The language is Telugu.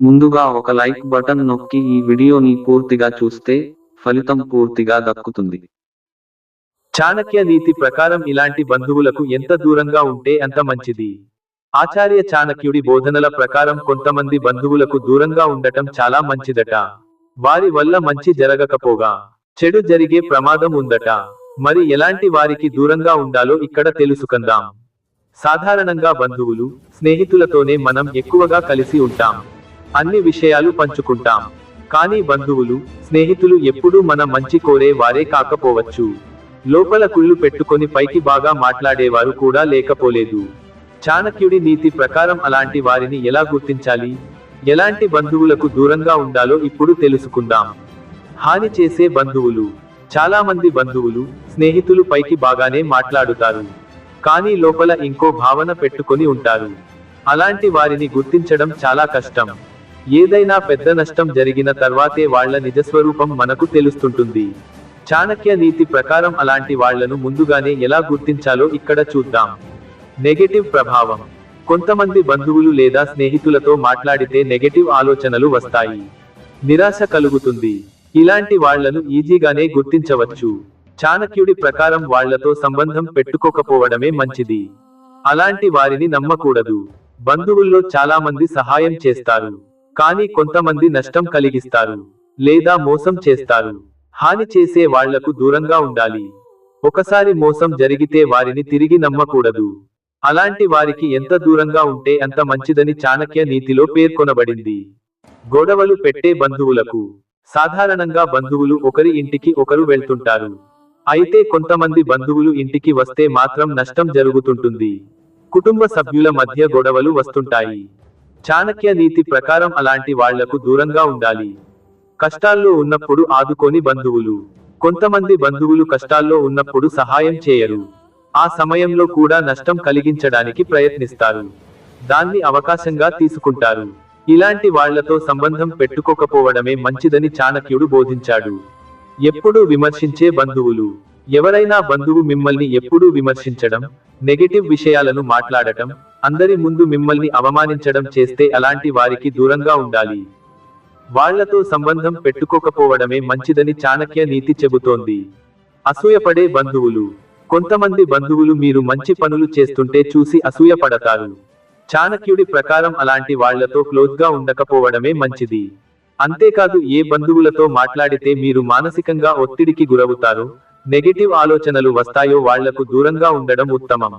ముందుగా ఒక లైక్ బటన్ నొక్కి ఈ వీడియోని పూర్తిగా చూస్తే ఫలితం పూర్తిగా దక్కుతుంది. చాణక్య నీతి ప్రకారం ఇలాంటి బంధువులకు ఎంత దూరంగా ఉంటే అంత మంచిది. ఆచార్య చాణక్యుడి బోధనల ప్రకారం కొంతమంది బంధువులకు దూరంగా ఉండటం చాలా మంచిదట. వారి వల్ల మంచి జరగకపోగా చెడు జరిగే ప్రమాదం ఉందట. మరి ఎలాంటి వారికి దూరంగా ఉండాలో ఇక్కడ తెలుసుకుందాం. సాధారణంగా బంధువులు స్నేహితులతోనే మనం ఎక్కువగా కలిసి ఉంటాం. అన్ని విషయాలు పంచుకుంటాం. కానీ బంధువులు స్నేహితులు ఎప్పుడూ మన మంచి కోరే వారే కాకపోవచ్చు. లోపల కుళ్ళు పెట్టుకొని పైకి బాగా మాట్లాడేవారు కూడా లేకపోలేదు. చాణక్యుడి నీతి ప్రకారం అలాంటి వారిని ఎలా గుర్తించాలి? ఎలాంటి బంధువులకు దూరంగా ఉండాలో ఇప్పుడు తెలుసుకుందాం. హాని చేసే బంధువులు. చాలా మంది బంధువులు స్నేహితులు పైకి బాగానే మాట్లాడుతారు. కానీ లోపల ఇంకో భావన పెట్టుకొని ఉంటారు. అలాంటి వారిని గుర్తించడం చాలా కష్టం. ఏదైనా పెద్ద నష్టం జరిగిన తర్వాతే వాళ్ళ నిజస్వరూపం మనకు తెలుస్తుంటుంది. చాణక్య నీతి ప్రకారం అలాంటి వాళ్ళను ముందుగానే ఎలా గుర్తించాలో ఇక్కడ చూద్దాం. నెగటివ్ ప్రభావం. కొంతమంది బంధువులు లేదా స్నేహితులతో మాట్లాడితే నెగటివ్ ఆలోచనలు వస్తాయి. నిరాశ కలుగుతుంది. ఇలాంటి వాళ్ళను ఈజీగానే గుర్తించవచ్చు. చాణక్యుడి ప్రకారం వాళ్ళతో సంబంధం పెట్టుకోకపోవడమే మంచిది. అలాంటి వారిని నమ్మకూడదు. బంధువుల్లో చాలా మంది సహాయం చేస్తారు. కానీ కొంతమంది నష్టం కలిగిస్తారు లేదా మోసం చేస్తారు. హాని చేసే వాళ్ళకు దూరంగా ఉండాలి. ఒకసారి మోసం జరిగితే వారిని తిరిగి నమ్మకూడదు. అలాంటి వారికి ఎంత దూరంగా ఉంటే అంత మంచిదని చాణక్య నీతిలో పేర్కొనబడింది. గొడవలు పెట్టే బంధువులకు సాధారణంగా బంధువులు ఒకరి ఇంటికి ఒకరు వెళ్తుంటారు. అయితే కొంతమంది బంధువులు ఇంటికి వస్తే మాత్రం నష్టం జరుగుతుంటుంది. కుటుంబ సభ్యుల మధ్య గొడవలు వస్తుంటాయి. చాణక్య నీతి ప్రకారం అలాంటి వాళ్ళకు దూరంగా ఉండాలి. కష్టాల్లో ఉన్నప్పుడు ఆదుకొని బంధువులు. కొంతమంది బంధువులు కష్టాల్లో ఉన్నప్పుడు సహాయం చేయరు. ఆ సమయంలో కూడా నష్టం కలిగించడానికి ప్రయత్నిస్తారు. దాన్ని అవకాశంగా తీసుకుంటారు. ఇలాంటి వాళ్ళతో సంబంధం పెట్టుకోకపోవడమే మంచిదని చాణక్యుడు బోధించాడు. ఎప్పుడూ విమర్శించే బంధువులు. ఎవరైనా బంధువు మిమ్మల్ని ఎప్పుడూ విమర్శించడం నెగటివ్ విషయాలను మాట్లాడటం అందరి ముందు మిమ్మల్ని అవమానించడం చేస్తే అలాంటి వారికి దూరంగా ఉండాలి. వాళ్ళతో సంబంధం పెట్టుకోకపోవడమే మంచిదని చాణక్య నీతి చెబుతోంది. అసూయపడే బంధువులు. కొంతమంది బంధువులు మీరు మంచి పనులు చేస్తుంటే చూసి అసూయపడతారు. చాణక్యుడి ప్రకారం అలాంటి వాళ్ళతో క్లోజ్గా ఉండకపోవడమే మంచిది. అంతేకాదు ఏ బంధువులతో మాట్లాడితే మీరు మానసికంగా ఒత్తిడికి గురవుతారు? నెగటివ్ ఆలోచనలు వస్తాయో వాళ్ళకు దూరంగా ఉండడం ఉత్తమం.